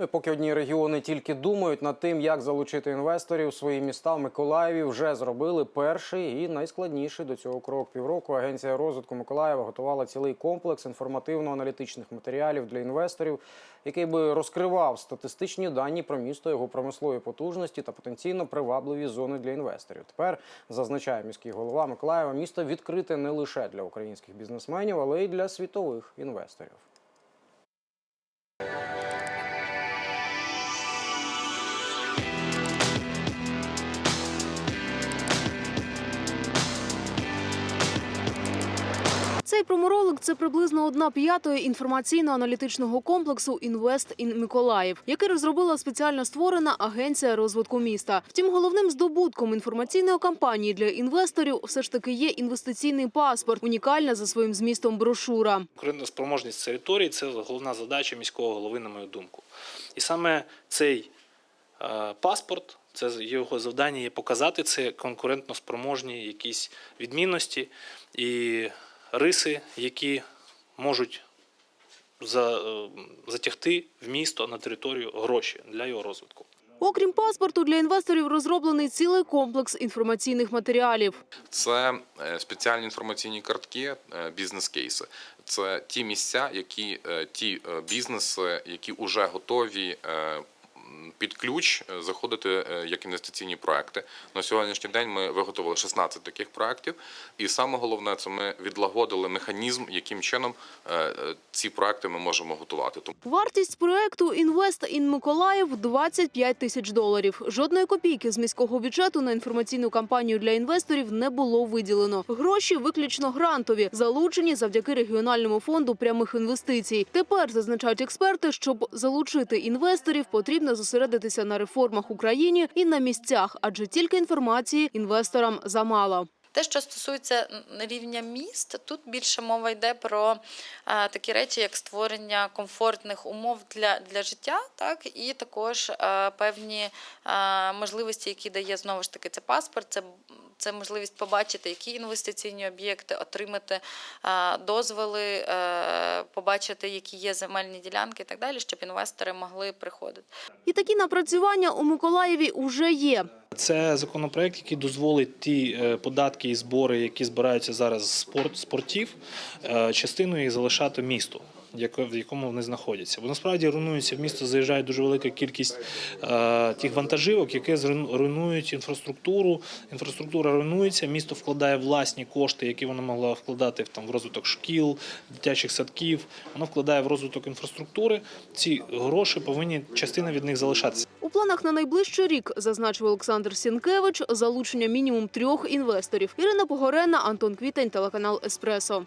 Ну і поки одні регіони тільки думають над тим, як залучити інвесторів у свої міста в Миколаєві, вже зробили перший і найскладніший до цього крок. Півроку агенція розвитку Миколаєва готувала цілий комплекс інформативно-аналітичних матеріалів для інвесторів, який би розкривав статистичні дані про місто, його промислові потужності та потенційно привабливі зони для інвесторів. Тепер зазначає міський голова Миколаєва, місто відкрите не лише для українських бізнесменів, але й для світових інвесторів. Цей проморолик це приблизно одна п'ятої інформаційно-аналітичного комплексу Інвест ін Миколаїв, який розробила спеціально створена агенція розвитку міста. Втім, головним здобутком інформаційної кампанії для інвесторів все ж таки є інвестиційний паспорт, унікальна за своїм змістом брошура. Конкурентоспроможність території це головна задача міського голови, на мою думку. І саме цей е, паспорт, це його завдання є показати це конкурентноспроможні якісь відмінності і риси, які можуть за, е, затягти в місто на територію гроші для його розвитку. Окрім паспорту, для інвесторів розроблений цілий комплекс інформаційних матеріалів. Це е, спеціальні інформаційні картки, е, бізнес-кейси. Це ті місця, які ті бізнеси, які вже готові під ключ е, заходити е, як інвестиційні проекти. На сьогоднішній день ми виготовили 16 таких проектів, і саме головне це ми відлагодили механізм, яким чином е, ці проекти ми можемо готувати. Вартість проекту «Інвест ін Миколаїв» – 25 тисяч доларів. Жодної копійки з міського бюджету на інформаційну кампанію для інвесторів не було виділено. Гроші виключно грантові, залучені завдяки регіональному фонду прямих інвестицій. Тепер, зазначають експерти, щоб залучити інвесторів, потрібно зосередитися на реформах Україні і на місцях, адже тільки інформації інвесторам замало. Те, що стосується рівня міст, тут більше мова йде про е, такі речі, як створення комфортних умов для, для життя, так і також е, певні е, можливості, які дає знову ж таки це паспорт, це, це можливість побачити, які інвестиційні об'єкти, отримати е, дозволи, е, побачити, які є земельні ділянки і так далі, щоб інвестори могли приходити. І такі напрацювання у Миколаєві уже є. Це законопроект, який дозволить ті е, податки і збори, які збираються зараз з спорт, спортів, е, частину їх залишати місту. В якому вони знаходяться, бо насправді руйнується в місто, заїжджає дуже велика кількість е, тих вантажівок, які руйнують інфраструктуру. Інфраструктура руйнується, місто вкладає власні кошти, які воно могло вкладати в там в розвиток шкіл, дитячих садків. Воно вкладає в розвиток інфраструктури. Ці гроші повинні частина від них залишатися. У планах на найближчий рік, зазначив Олександр Сінкевич, залучення мінімум трьох інвесторів. Ірина Погорена, Антон Квітень, телеканал Еспресо.